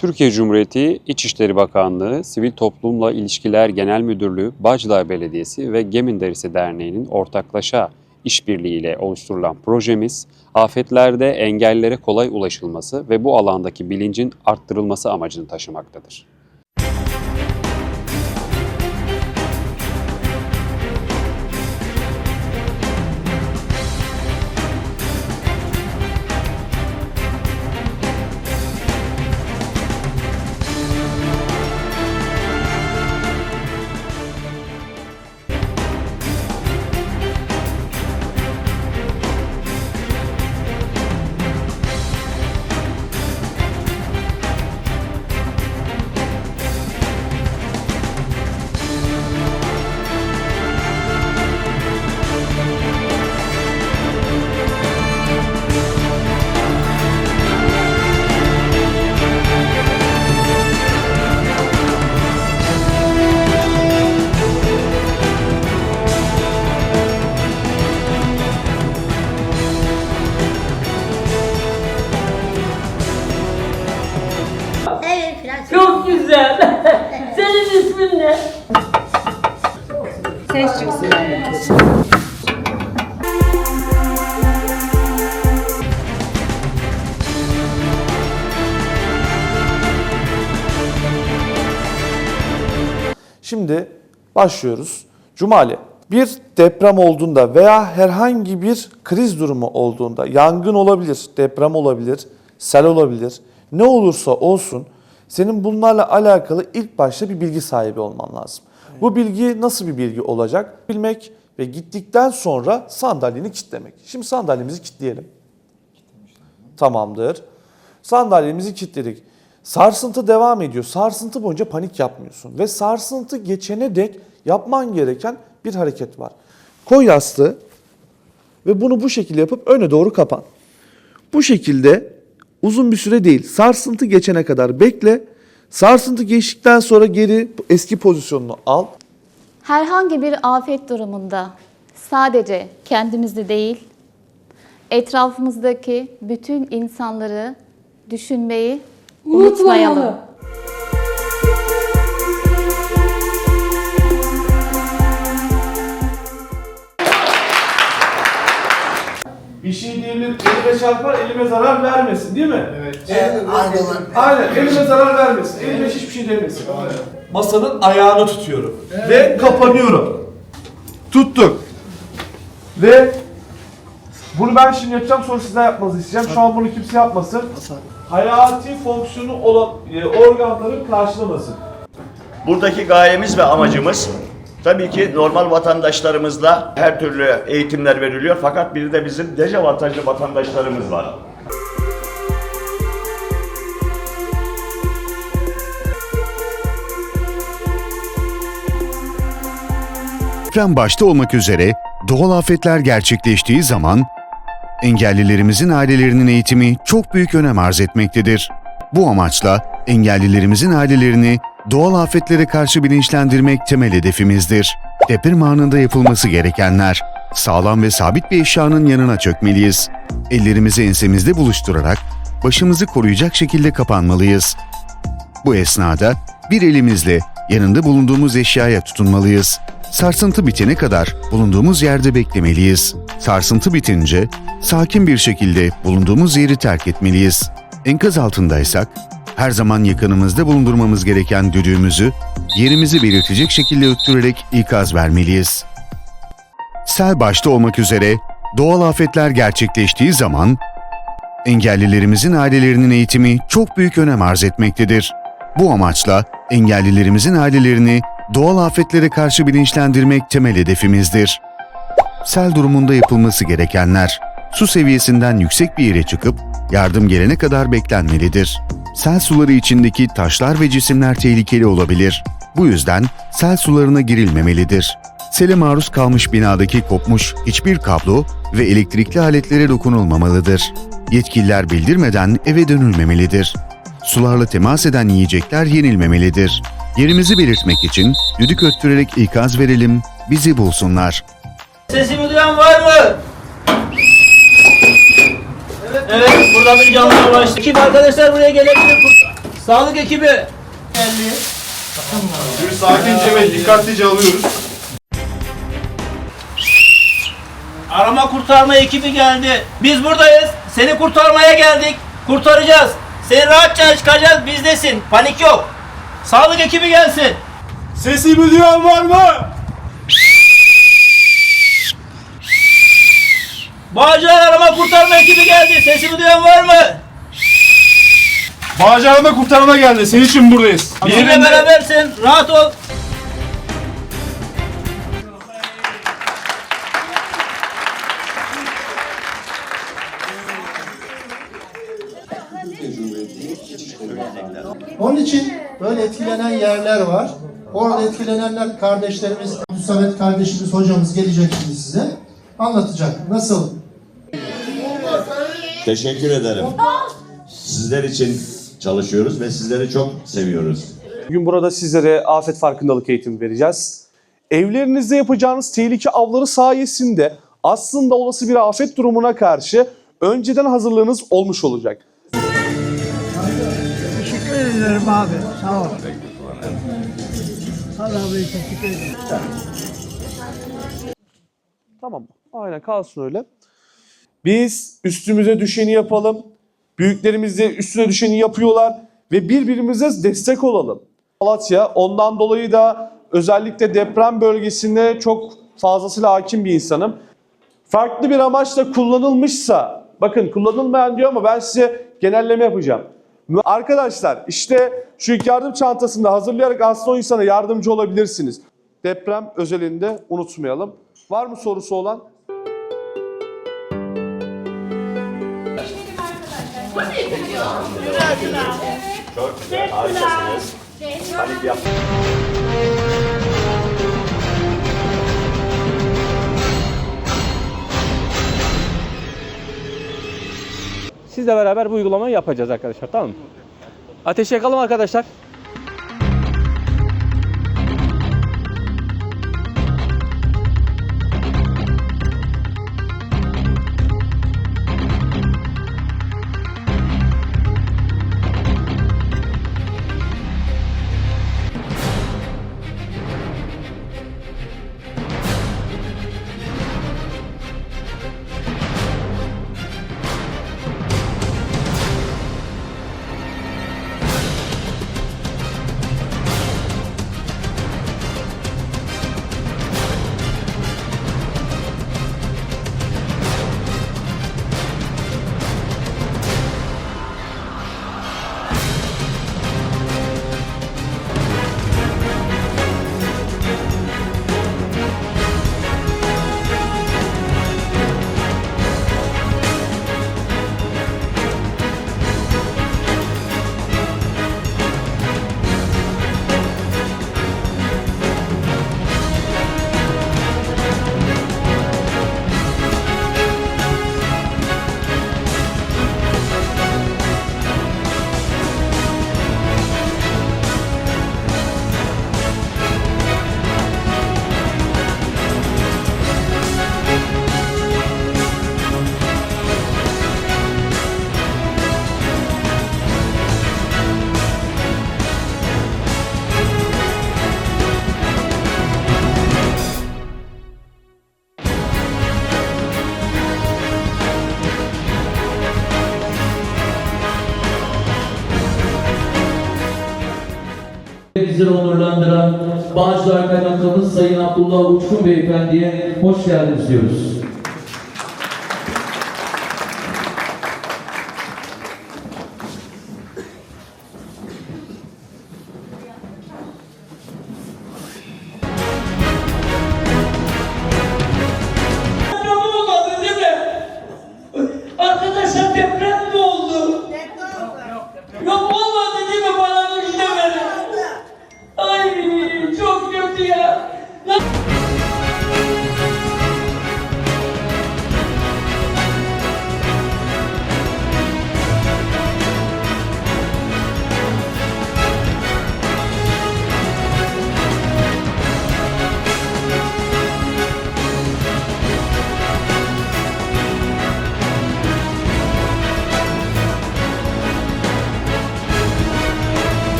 Türkiye Cumhuriyeti İçişleri Bakanlığı, Sivil Toplumla İlişkiler Genel Müdürlüğü, Bağcılar Belediyesi ve Gemin Derisi Derneği'nin ortaklaşa işbirliğiyle oluşturulan projemiz, afetlerde engellere kolay ulaşılması ve bu alandaki bilincin arttırılması amacını taşımaktadır. Ses çıksın. Şimdi başlıyoruz. Cumali, bir deprem olduğunda veya herhangi bir kriz durumu olduğunda, yangın olabilir, deprem olabilir, sel olabilir, ne olursa olsun senin bunlarla alakalı ilk başta bir bilgi sahibi olman lazım. Bu bilgi nasıl bir bilgi olacak? Bilmek ve gittikten sonra sandalyeni kilitlemek. Şimdi sandalyemizi kilitleyelim. Tamamdır. Sandalyemizi kilitledik. Sarsıntı devam ediyor. Sarsıntı boyunca panik yapmıyorsun. Ve sarsıntı geçene dek yapman gereken bir hareket var. Koy yastığı ve bunu bu şekilde yapıp öne doğru kapan. Bu şekilde uzun bir süre değil. Sarsıntı geçene kadar bekle. Sarsıntı geçtikten sonra geri eski pozisyonunu al. Herhangi bir afet durumunda sadece kendimizi değil, etrafımızdaki bütün insanları düşünmeyi unutmayalım. Bir şey diyebilir, elime çarpar, elime zarar vermesin değil mi? Evet, aynen. Aynen, elime zarar vermesin, elime hiçbir şey demesin. Masanın ayağını tutuyorum ve kapanıyorum. Tuttuk. Ve bunu ben şimdi yapacağım, sonra sizden yapmanızı isteyeceğim. Şu an bunu kimse yapmasın. Hayati fonksiyonu olan e, organların karşılamasın. Buradaki gayemiz ve amacımız tabii ki normal vatandaşlarımızla her türlü eğitimler veriliyor fakat bir de bizim dezavantajlı vatandaşlarımız var. Deprem başta olmak üzere doğal afetler gerçekleştiği zaman engellilerimizin ailelerinin eğitimi çok büyük önem arz etmektedir. Bu amaçla engellilerimizin ailelerini doğal afetlere karşı bilinçlendirmek temel hedefimizdir. Deprem anında yapılması gerekenler sağlam ve sabit bir eşyanın yanına çökmeliyiz. Ellerimizi ensemizde buluşturarak başımızı koruyacak şekilde kapanmalıyız. Bu esnada bir elimizle yanında bulunduğumuz eşyaya tutunmalıyız. Sarsıntı bitene kadar bulunduğumuz yerde beklemeliyiz. Sarsıntı bitince sakin bir şekilde bulunduğumuz yeri terk etmeliyiz. Enkaz altındaysak her zaman yakınımızda bulundurmamız gereken düdüğümüzü yerimizi belirtecek şekilde öttürerek ikaz vermeliyiz. Sel başta olmak üzere doğal afetler gerçekleştiği zaman engellilerimizin ailelerinin eğitimi çok büyük önem arz etmektedir. Bu amaçla engellilerimizin ailelerini doğal afetlere karşı bilinçlendirmek temel hedefimizdir. Sel durumunda yapılması gerekenler, su seviyesinden yüksek bir yere çıkıp yardım gelene kadar beklenmelidir. Sel suları içindeki taşlar ve cisimler tehlikeli olabilir. Bu yüzden sel sularına girilmemelidir. Sele maruz kalmış binadaki kopmuş hiçbir kablo ve elektrikli aletlere dokunulmamalıdır. Yetkililer bildirmeden eve dönülmemelidir. Sularla temas eden yiyecekler yenilmemelidir. Yerimizi belirtmek için düdük öttürerek ikaz verelim, bizi bulsunlar. Sesimi duyan var mı? Evet, burada bir canlı başladı. Ekip arkadaşlar buraya gelebilir. Sağlık ekibi. Sakince ve dikkatlice alıyoruz. Arama kurtarma ekibi geldi. Biz buradayız. Seni kurtarmaya geldik. Kurtaracağız. Seni rahatça çıkacağız. Bizdesin. Panik yok. Sağlık ekibi gelsin. Sesimi duyan var mı? Bağcılar arama kurtarma ekibi geldi. Sesimi duyan var mı? Bağcılarıma kurtarma geldi. Senin için buradayız. Bizimle berabersin. Rahat ol. Onun için böyle etkilenen yerler var. Orada etkilenenler kardeşlerimiz, Samet kardeşimiz, hocamız gelecek şimdi size. Anlatacak. Nasıl Teşekkür ederim. Sizler için çalışıyoruz ve sizleri çok seviyoruz. Bugün burada sizlere afet farkındalık eğitimi vereceğiz. Evlerinizde yapacağınız tehlike avları sayesinde aslında olası bir afet durumuna karşı önceden hazırlığınız olmuş olacak. Teşekkür ederim abi. Sağ ol. Allah abi teşekkür ederim. Tamam mı? Aynen kalsın öyle. Biz üstümüze düşeni yapalım. Büyüklerimiz de üstüne düşeni yapıyorlar ve birbirimize destek olalım. Malatya ondan dolayı da özellikle deprem bölgesinde çok fazlasıyla hakim bir insanım. Farklı bir amaçla kullanılmışsa, bakın kullanılmayan diyor ama ben size genelleme yapacağım. Arkadaşlar işte şu yardım çantasını da hazırlayarak aslında o insana yardımcı olabilirsiniz. Deprem özelinde unutmayalım. Var mı sorusu olan? Çok güzel, harikasınız. Panik yap. Sizle beraber bu uygulamayı yapacağız arkadaşlar. Tamam mı? Ateş yakalım arkadaşlar. Bizleri onurlandıran Bağcılar Kaymakamımız Sayın Abdullah Uçkun Beyefendi'ye hoş geldiniz diyoruz.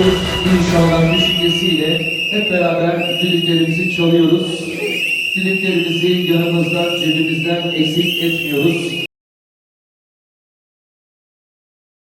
Uğraşıyoruz inşallah düşüncesiyle hep beraber düdüklerimizi çalıyoruz. Düdüklerimizi yanımızdan, cebimizden eksik etmiyoruz.